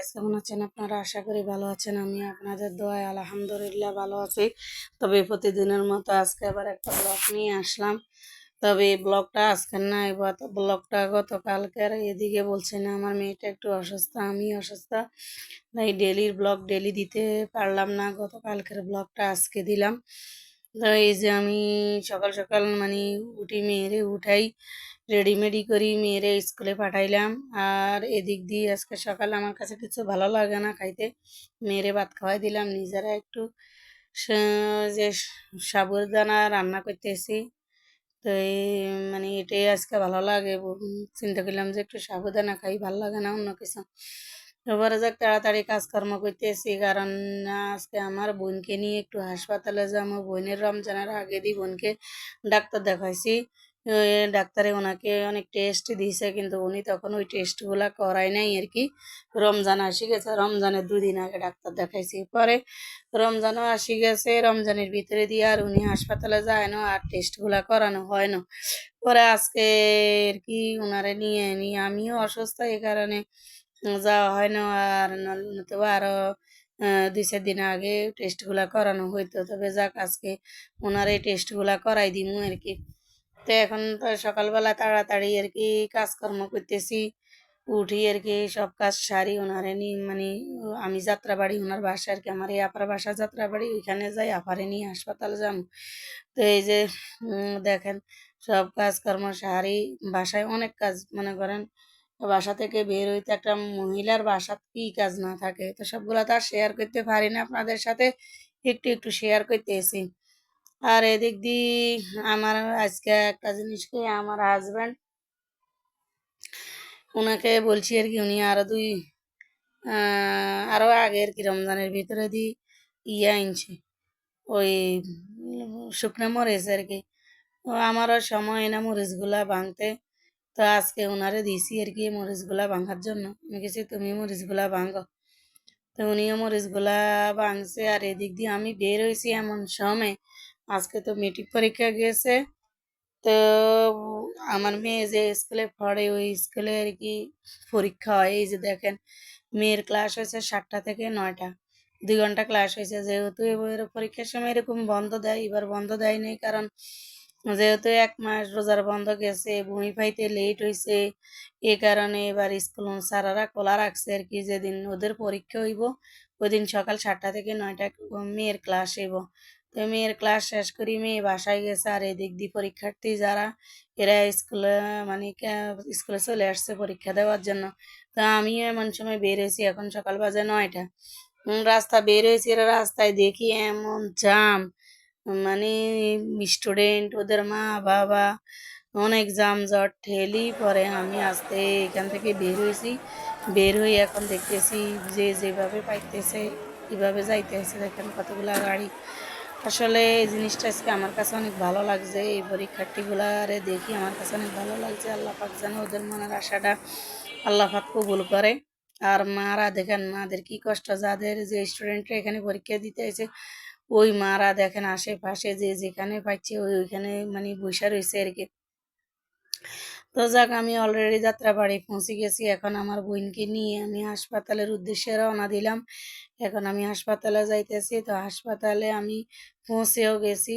Guys কেমন আছেন আপনারা? আশা করি ভালো আছেন। আমি আপনাদের দোয়ায় আলহামদুলিল্লাহ ভালো আছি। তবে প্রতিদিনের মতো আজকে আবার একটা ব্লগ নিয়ে আসলাম। তবে এই ব্লগটা আজকের না এবার ব্লগটা গতকালকের এদিকে বলছে না, আমার মেয়েটা একটু অসুস্থ আমি অসুস্থ। তাই ডেলির ব্লগ ডেলি দিতে পারলাম না। গতকালকের ব্লগটা আজকে দিলাম। তো এই যে আমি সকাল সকাল মানে উঠি মেয়েরে উঠাই। রেডিমেডি করি, মেয়েরে স্কুলে পাঠাইলাম। আর এদিক দিয়ে আজকে সকালে আমার কাছে কিছু ভালো লাগে না খাইতে। মেয়েরে ভাত খাওয়াই দিলাম, নিজেরা একটু যে সাবুদানা রান্না করতেছি। তো এই মানে এটাই আজকে ভালো লাগে। চিন্তা করলাম যে একটু সাবুদানা খাই, ভালো লাগে না অন্য কিছু। এবারে যাক, তাড়াতাড়ি কাজকর্ম করতেছি, কারণ আজকে আমার বোনকে নিয়ে একটু হাসপাতালে যাব। বোনের রমজানের আগে দিয়ে বোনকে ডাক্তার দেখাইছি। ডাক্তারে ওনাকে অনেক টেস্ট দিয়েছে কিন্তু উনি তখন ওই টেস্টগুলা করায় নাই আর কি। রমজান আসি গেছে রমজানের দুদিন আগে ডাক্তার দেখাইছি। পরে রমজানও আসি গেছে রমজানের ভিতরে দিয়ে আর উনি হাসপাতালে যায় না আর টেস্টগুলা করানো হয় না। পরে আজকে আর কি ওনারে নিয়ে নিয়ে আমিও অসুস্থ এই কারণে যাওয়া হয় না আর নয়তো আরও আহ, দুই চার দিন আগে টেস্টগুলা করানো হইতো। তবে যাক আজকে ওনার এই টেস্টগুলা করাই দিমু আর কি। তো এখন তো সকালবেলা তাড়াতাড়ি আর কি কাজকর্ম করতেছি। উঠি আর কি সব কাজ সারি ওনারে নি মানে আমি যাত্রা বাড়ি ওনার বাসা আর কি, আমার এই আপার বাসা যাত্রা বাড়ি ওইখানে যাই, আপারে নিয়ে হাসপাতালে যাম। তো এই যে দেখেন সব কাজকর্ম সারি, বাসায় অনেক কাজ, মনে করেন বাসা থেকে বের হইতে একটা মহিলার বাসা কি কাজ না থাকে, তো সবগুলো তো আর শেয়ার করতে পারি না আপনাদের সাথে, একটু একটু শেয়ার করতে করতেছি। আর এদিক দিয়ে আমার আজকে একটা জিনিস কি আমার হাজব্যান্ড ওনাকে বলছি আর কি উনি আরও দুই আহ, আরও আগে আর কি রমজানের ভিতরে দি ইয়ে আনছে। ওই শুকনো মরিচ আর কি। আমারও সময় না মরিচগুলা ভাঙতে। তো আজকে ওনারে দিছি আর কি মরিচগুলা ভাঙার জন্য। আমি গেছি তুমি মরিচগুলা ভাঙো। তো উনিও মরিচগুলা ভাঙছে আর এদিক দিয়ে আমি বের হয়েছি এমন সময় আজকে তো মেট্রিক পরীক্ষা গেছে তো আমার মেয়ে যে স্কুলে পড়ে, ওই স্কুলে আর কি পরীক্ষা হয়? এই যে দেখেন, মেয়ের ক্লাস হয়েছে সাতটা থেকে নয়টা। দুই ঘণ্টা ক্লাস হয়েছে, যেহেতু এবার পরীক্ষার সময় এরকম বন্ধ দেয়, এবার বন্ধ দেয় নাই কারণ যেহেতু এক মাস রোজার বন্ধ গেছে, বই পাইতে লেট হয়েছে এ কারণে এবার স্কুল স্যারেরা খোলা রাখছে আর কি, যেদিন ওদের পরীক্ষা হইব, ওই দিন সকাল সাতটা থেকে নয়টা মেয়ের ক্লাস হইব। তো মেয়ের ক্লাস শেষ করি, মেয়ে বাসায় গেছে আর এদিক দিয়ে পরীক্ষার্থী যারা, এরা স্কুলে মানে স্কুলে চলে আসছে পরীক্ষা দেওয়ার জন্য। তা আমিও এমন সময় বের হয়েছি, এখন সকাল বাজে নয়টা। রাস্তা বের হয়েছি, এরা রাস্তায় দেখি এমন জাম মানে স্টুডেন্ট ওদের মা বাবা, অনেক জাম জট ঠেলি পরে আমি আসতে এখান থেকে বের হয়েছি। বের হয়ে এখন দেখতেছি যে যেভাবে পাইতেছে কীভাবে যাইতেছে, দেখেন কতগুলা গাড়ি। আসলে এই জিনিসটা আজকে আমার কাছে অনেক ভালো লাগছে। এই পরীক্ষার্থীগুলারে দেখি আমার কাছে অনেক ভালো লাগছে। আল্লাহ পাক যেন ওদের মনের আশাটা আল্লাহ পাক কবুল করে। আর মারা দেখেন, মাদের কি কষ্ট, যাদের যে স্টুডেন্টরা এখানে পরীক্ষা দিতে এসে, ওই মারা দেখেন আশেপাশে যে যেখানে পাচ্ছে, ওই ওইখানে মানে বসে রয়েছে আর কি। তো যাক, আমি অলরেডি যাত্রাবাড়ি পৌঁছে গেছি। এখন আমার বোনকে নিয়ে আমি হাসপাতালের উদ্দেশ্যে রওনা দিলাম। এখন আমি হাসপাতালে যাইতেছি, তো হাসপাতালে আমি পৌঁছেও গেছি।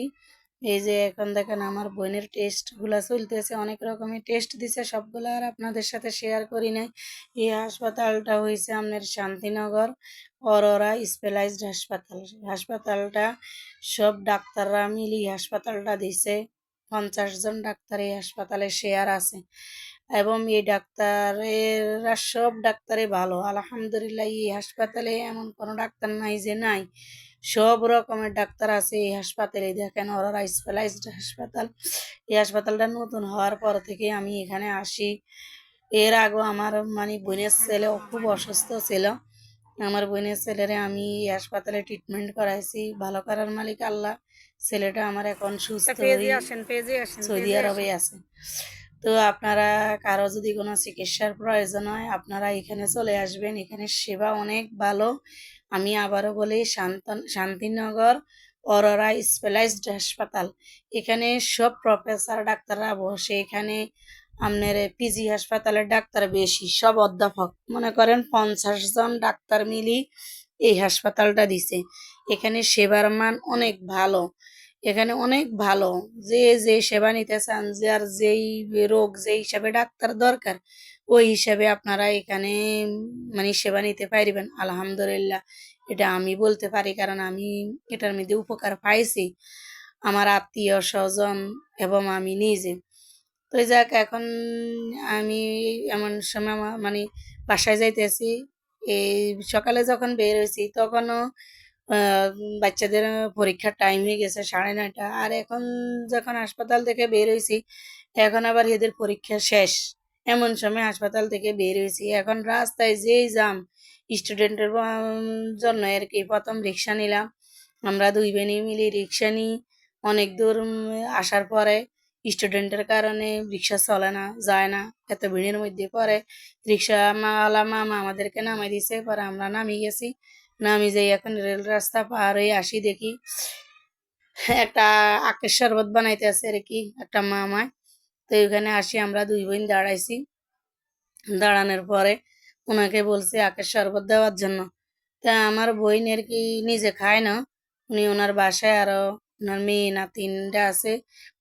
এই যে এখন দেখেন আমার বোনের টেস্টগুলো চলতেছে, অনেক রকমের টেস্ট দিছে, সবগুলো আর আপনাদের সাথে শেয়ার করি নাই। এই হাসপাতালটা হয়েছে আপনার শান্তিনগর, অরোরা স্পেশালাইজড হাসপাতাল। হাসপাতালটা সব ডাক্তাররা মিলি হাসপাতালটা দিছে। পঞ্চাশ জন ডাক্তার এই হাসপাতালে শেয়ার আছে। এবং এই ডাক্তারেরা সব ডাক্তারই ভালো। আলহামদুলিল্লাহ, এই হাসপাতালে এমন কোনো ডাক্তার নাই যে নাই। সব রকমের ডাক্তার আছে এই হাসপাতালে। দেখেন ওরা স্পেশালাইজড হাসপাতাল। এই হাসপাতালটা নতুন হওয়ার পর থেকে আমি এখানে আসি। এর আগেও আমার মানে বোনের ছেলে খুব অসুস্থ ছিল। আমার বোনের ছেলেরে আমি এই হাসপাতালে ট্রিটমেন্ট করাইছি। ভালো করার মালিক আল্লাহ। ছেলেটা আমার এখন সুস্থ আসেন পেজে আসেন সৌদি আরবে আছে। তো আপনারা কারও যদি কোনো চিকিৎসার প্রয়োজন হয় আপনারা এখানে চলে আসবেন। এখানে সেবা অনেক ভালো। আমি আবারও বলি শান্তন শান্তিনগর অরোরা স্পেশালাইজড হাসপাতাল। এখানে সব প্রফেসর ডাক্তাররা বসে। এখানে আপনার পিজি হাসপাতালের ডাক্তার বেশি সব অধ্যাপক। মনে করেন পঞ্চাশ জন ডাক্তার মিলি এই হাসপাতালটা দিছে। এখানে সেবার মান অনেক ভালো। এখানে অনেক ভালো। যে যে সেবা নিতে চান যার যেই রোগ, যেই হিসাবে ডাক্তার দরকার, ওই হিসাবে আপনারা এখানে মানে সেবা নিতে পারবেন। আলহামদুলিল্লাহ, এটা আমি বলতে পারি, কারণ আমি এটার মধ্যে উপকার পাইছি। আমার আত্মীয় স্বজন এবং আমি নিজে। তো যাক এখন আমি এমন সময় মানে বাসায় যাইতেছি, এই সকালে যখন বের হয়েছি তখনও বাচ্চাদের পরীক্ষার টাইম হয়ে গেছে, সাড়ে নয়টা। আর এখন যখন হাসপাতাল থেকে বের হয়েছি, এখন আবার এদের পরীক্ষা শেষ। এমন সময় হাসপাতাল থেকে বের হয়েছি। এখন রাস্তায় যেই যাম স্টুডেন্টের জন্য আর কি প্রথম রিক্সা নিলাম। আমরা দুই বোনই মিলে রিক্সা নিই। অনেক দূর আসার পরে স্টুডেন্টের কারণে রিক্সা চলে না, যায় না। এত ভিড়ের মধ্যে পরে রিক্সা মাওয়ালা মামা আমাদেরকে নামাই দিছে পরে আমরা নামিয়ে গেছি। নামি যাই এখন রেল রাস্তা পার হয়ে আসি দেখি। একটা আখের শরবত বানাইতে আছে আর কি, একটা মামায় তো ওইখানে আসি আমরা, দুই বোন দাঁড়াইছি। দাঁড়ানোর পরে ওনাকে বলছে আখের শরবত দেওয়ার জন্য। তা আমার বোন আর কি নিজে খায় না। উনি ওনার বাসায় আরও ওনার মেয়ে, নাতিনটা আছে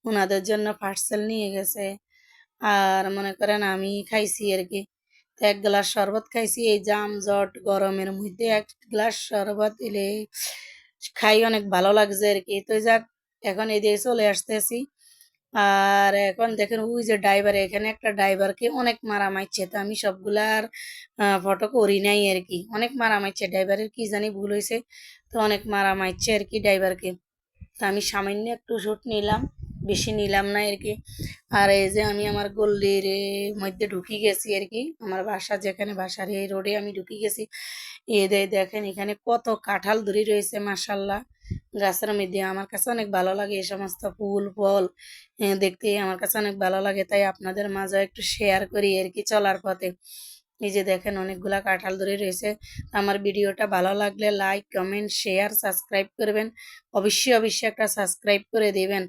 ওনাদের জন্য পার্সেল নিয়ে গেছে। আর মনে করেন আমি খাইছি আর কি। এক গ্লাস শরবত খাইছি, এই জাম জট গরমের মধ্যে এক গ্লাস শরবত এলে খাই অনেক ভালো লাগছে আর কি। তো যাক, এখন এদিকে চলে আসতেছি। আর এখন দেখেন, ওই যে ড্রাইভার এখানে একটা ড্রাইভারকে অনেক মারা মারছে তো আমি সবগুলার ফটো করি নাই আর কি। অনেক মারা মারছে ড্রাইভারের কি জানি ভুল হয়েছে তো অনেক মারা মারছে আর কি ড্রাইভারকে তো আমি সামান্য একটু শুট নিলাম। বেশি নিলাম না আর কি। আর এই যে আমি আমার গল্লির মধ্যে ঢুকি গেছি আর কি, আমার বাসা যেখানে বাসার এই রোডে আমি ঢুকি গেছি। এ দে- দেখেন এখানে কত কাঁঠাল ধরে রয়েছে মাসাল্লাহ গাছের মধ্যে আমার কাছে অনেক ভালো লাগে এই সমস্ত ফুল, ফল দেখতে আমার কাছে অনেক ভালো লাগে, তাই আপনাদের মাঝে একটু শেয়ার করি আর কি চলার পথে। এই যে দেখেন অনেকগুলা কাঁঠাল ধরে রয়েছে। আমার ভিডিওটা ভালো লাগলে লাইক কমেন্ট শেয়ার সাবস্ক্রাইব করবেন। অবশ্যই অবশ্যই একটা সাবস্ক্রাইব করে দিবেন।